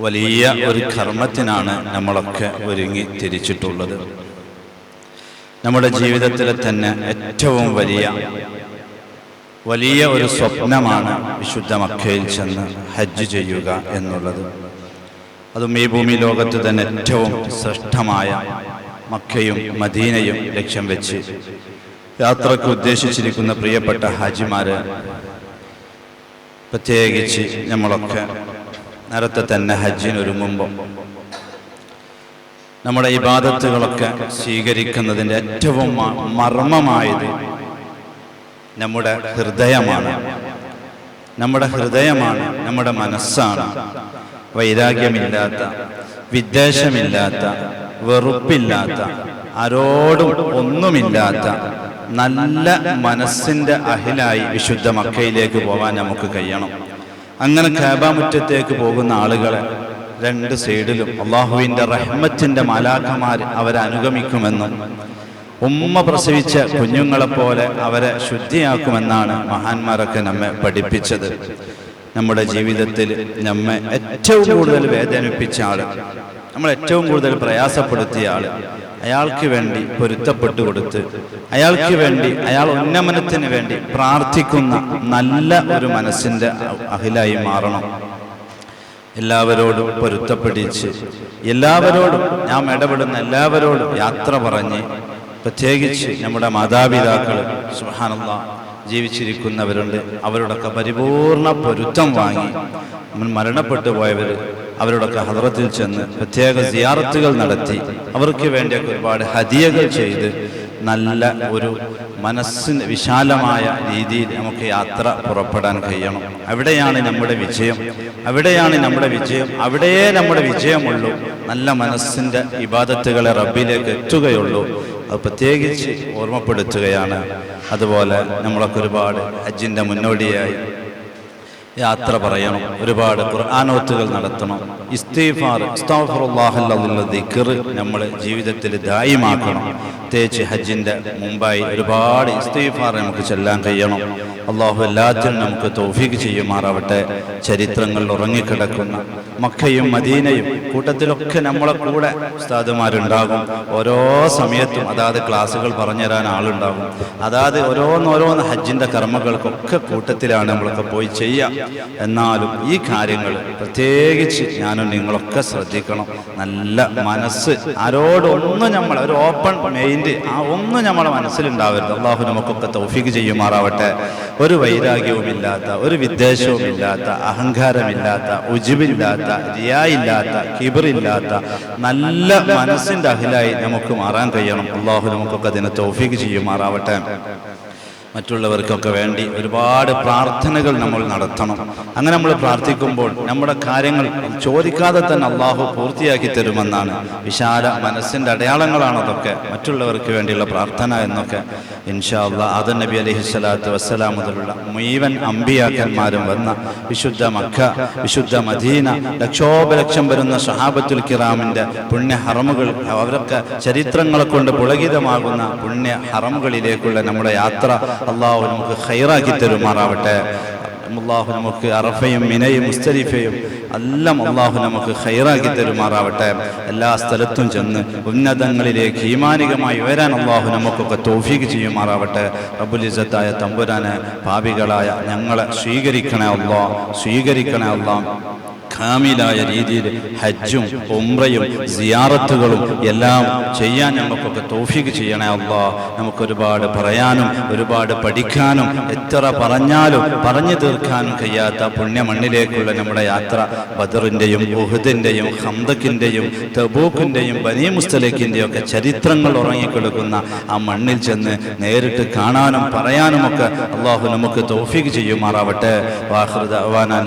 വലിയ ഒരു കർമ്മത്തിനാണ് നമ്മളൊക്കെ ഒരുങ്ങി തിരിച്ചിട്ടുള്ളത്. നമ്മുടെ ജീവിതത്തിലെ തന്നെ ഏറ്റവും വലിയ വലിയ ഒരു സ്വപ്നമാണ് വിശുദ്ധ മക്കയിൽ ചെന്ന് ഹജ്ജ് ചെയ്യുക എന്നുള്ളത്. അതും ഈ ഭൂമി ലോകത്ത് തന്നെ ഏറ്റവും ശ്രേഷ്ഠമായ മക്കയും മദീനയും ലക്ഷ്യം വെച്ച് യാത്രയ്ക്ക് ഉദ്ദേശിച്ചിരിക്കുന്ന പ്രിയപ്പെട്ട ഹാജിമാര് പ്രത്യേകിച്ച് നമ്മളൊക്കെ നേരത്തെ തന്നെ ഹജ്ജിന് ഒരുങ്ങുമ്പോൾ നമ്മുടെ ഇബാദത്തുകളൊക്കെ സ്വീകരിക്കുന്നതിന്റെ ഏറ്റവും മർമ്മമായത് നമ്മുടെ ഹൃദയമാണ്. നമ്മുടെ ഹൃദയമാണ് നമ്മുടെ മനസ്സാണ്. വൈരാഗ്യമില്ലാത്ത വിദ്വേഷമില്ലാത്ത വെറുപ്പില്ലാത്ത ആരോടും ഒന്നുമില്ലാത്ത നല്ല മനസ്സിന്റെ അഹിലായി വിശുദ്ധ മക്കയിലേക്ക് പോകാൻ നമുക്ക് കഴിയണം. അങ്ങനെ കാബാമുറ്റത്തേക്ക് പോകുന്ന ആളുകളെ രണ്ട് സൈഡിലും അള്ളാഹുവിന്റെ റഹ്മത്തിന്റെ മാലാഖമാർ അവരെ അനുഗമിക്കുമെന്നും ഉമ്മ പ്രസവിച്ച കുഞ്ഞുങ്ങളെപ്പോലെ അവരെ ശുദ്ധിയാക്കുമെന്നാണ് മഹാന്മാരൊക്കെ നമ്മെ പഠിപ്പിച്ചത്. നമ്മുടെ ജീവിതത്തിൽ നമ്മെ ഏറ്റവും കൂടുതൽ വേദനിപ്പിച്ച ആൾ നമ്മൾ ഏറ്റവും കൂടുതൽ പ്രയാസപ്പെടുത്തിയ ആൾ അയാൾക്ക് വേണ്ടി പൊരുത്തപ്പെട്ടു കൊടുത്ത് അയാൾക്ക് വേണ്ടി അയാൾ ഉന്നമനത്തിന് വേണ്ടി പ്രാർത്ഥിക്കുന്ന നല്ല ഒരു മനസ്സിന്റെ അഹിലായി മാറണം. എല്ലാവരോടും പൊരുത്തപ്പെടിച്ച് എല്ലാവരോടും നാം ഇടപെടുന്ന എല്ലാവരോടും യാത്ര പറഞ്ഞ് പ്രത്യേകിച്ച് നമ്മുടെ മാതാപിതാക്കൾ സുഹാനുള്ള ജീവിച്ചിരിക്കുന്നവരുണ്ട് അവരോടൊക്കെ പരിപൂർണ പൊരുത്തം വാങ്ങി മരണപ്പെട്ടു പോയവർ അവരോടൊക്കെ ഹദ്രത്തിൽ ചെന്ന് പ്രത്യേക സിയാറത്തുകൾ നടത്തി. അവർക്ക് വേണ്ടിയൊക്കെ ഒരുപാട് ഹദിയകൾ ചെയ്ത് നല്ല ഒരു മനസ്സിന് വിശാലമായ രീതിയിൽ നമുക്ക് യാത്ര പുറപ്പെടാൻ കഴിയണം. അവിടെയാണ് നമ്മുടെ വിജയം. അവിടെയാണ് നമ്മുടെ വിജയം. അവിടെയേ നമ്മുടെ വിജയമുള്ളൂ. നല്ല മനസ്സിന്റെ ഇബാദത്തുകളെ റബ്ബിലേക്ക് എത്തുകയുള്ളൂ. അത് പ്രത്യേകിച്ച് ഓർമ്മപ്പെടുത്തുകയാണ്. അതുപോലെ നമ്മളൊക്കെ ഒരുപാട് ഹജ്ജിന്റെ മുന്നോടിയായി യാത്ര പറയണം. ഒരുപാട് ഖുർആാനോത്തുകൾ നടത്തണം. ഇസ്തീഫാർ ഇസ്താഫറുല്ലാഹുള്ള ദിക്കർ നമ്മൾ ജീവിതത്തിൽ ദായിമാക്കണം. പ്രത്യേകിച്ച് ഹജ്ജിന്റെ മുമ്പായി ഒരുപാട് ഇസ്തീഫാർ നമുക്ക് ചെല്ലാൻ കഴിയണം. അള്ളാഹു എല്ലാത്തിനും നമുക്ക് തോഫീക്ക് ചെയ്യുമാറാവട്ടെ. ചരിത്രങ്ങളിൽ ഉറങ്ങിക്കിടക്കുന്ന മക്കയും മദീനയും കൂട്ടത്തിലൊക്കെ നമ്മളെ കൂടെ ഉസ്താദുമാരുണ്ടാകും. ഓരോ സമയത്തും അതാത് ക്ലാസ്സുകൾ പറഞ്ഞുതരാൻ ആളുണ്ടാകും. അതാത് ഓരോന്നോരോന്ന് ഹജ്ജിന്റെ കർമ്മങ്ങൾക്കൊക്കെ കൂട്ടത്തിലാണ് നമ്മളൊക്കെ പോയി ചെയ്യുക എന്നാലും ഈ കാര്യങ്ങൾ പ്രത്യേകിച്ച് ഞാനും നിങ്ങളൊക്കെ ശ്രദ്ധിക്കണം. നല്ല മനസ്സ്. ആരോടൊന്നും നമ്മൾ ഒരു ഓപ്പൺ മൈൻഡ് ആ ഒന്നും നമ്മളെ മനസ്സിലുണ്ടാവരുത്. അള്ളാഹു നമുക്കൊക്കെ തൗഫീക്ക് ചെയ്യുമാറാവട്ടെ. ഒരു വൈരാഗ്യവുമില്ലാത്ത ഒരു വിദ്വേഷവുമില്ലാത്ത അഹങ്കാരമില്ലാത്ത ഉജിബില്ലാത്ത റിയായില്ലാത്ത കിബറില്ലാത്ത നല്ല മനസ്സിന്റെ അഹിലായി നമുക്ക് മാറാൻ കഴിയണം. അള്ളാഹു നമുക്കൊക്കെ അതിനെ തൗഫീക്ക് ചെയ്യുമാറാവട്ടെ. മറ്റുള്ളവർക്കൊക്കെ വേണ്ടി ഒരുപാട് പ്രാർത്ഥനകൾ നമ്മൾ നടത്തണം. അങ്ങനെ നമ്മൾ പ്രാർത്ഥിക്കുമ്പോൾ നമ്മുടെ കാര്യങ്ങൾ ചോദിക്കാതെ തന്നെ അള്ളാഹു പൂർത്തിയാക്കി തരുമെന്നാണ് വിശാല മനസ്സിന്റെ അടയാളങ്ങളാണ് അതൊക്കെ. മറ്റുള്ളവർക്ക് വേണ്ടിയുള്ള പ്രാർത്ഥന എന്നൊക്കെ. ഇൻഷാ അള്ളാഹ് ആദൻ നബി അലഹി സ്വലാത്തു വസ്സലാം മുതലുള്ള മുഴുവൻ അമ്പിയാക്കന്മാരും വന്ന വിശുദ്ധ മക്ക വിശുദ്ധ മദീന ലക്ഷോപലക്ഷം വരുന്ന ഷഹാബത്തുൽ കിറാമിന്റെ പുണ്യ ഹറമുകൾ അവരൊക്കെ ചരിത്രങ്ങളെ കൊണ്ട് പുളകിതമാകുന്ന പുണ്യ ഹറമുകളിലേക്കുള്ള നമ്മുടെ യാത്ര അള്ളാഹു നമുക്ക് ഹൈറാക്കി തരുമാറാവട്ടെ. അള്ളാഹു നമുക്ക് അറഫയും മിനയും മുസ്തലിഫയും എല്ലാം അള്ളാഹു നമുക്ക് ഹൈറാക്കി തരുമാറാവട്ടെ. എല്ലാ സ്ഥലത്തും ചെന്ന് ഉന്നതങ്ങളിലേക്ക് ഈമാനികമായി വരാൻ അള്ളാഹു നമുക്കൊക്കെ തോഫീക്ക് ചെയ്യുമാറാവട്ടെ. റബുലിസത്തായ തമ്പുരാന് പാപികളായ ഞങ്ങളെ സ്വീകരിക്കണേ അള്ളാഹ് സ്വീകരിക്കണേ അള്ളാ. ഖാമിലായ രീതിയിൽ ഹജ്ജും ഉംറയും സിയാറത്തുകളും എല്ലാം ചെയ്യാൻ നമുക്കൊക്കെ തോഫിക്ക് ചെയ്യണേ അള്ളാ. നമുക്കൊരുപാട് പറയാനും ഒരുപാട് പഠിക്കാനും എത്ര പറഞ്ഞാലും പറഞ്ഞു തീർക്കാനും കഴിയാത്ത പുണ്യമണ്ണിലേക്കുള്ള നമ്മുടെ യാത്ര. ബദറിന്റെയും ഉഹുദിന്റെയും ഹംദക്കിന്റെയും തബൂക്കിന്റെയും ബനീ മുസ്തലേക്കിന്റെയും ഒക്കെ ചരിത്രങ്ങൾ ഉറങ്ങിക്കൊടുക്കുന്ന ആ മണ്ണിൽ ചെന്ന് നേരിട്ട് കാണാനും പറയാനും ഒക്കെ അള്ളാഹു നമുക്ക് തോഫിക്ക് ചെയ്യുമാറാവട്ടെ. വാഹൃദ അവാനാൻ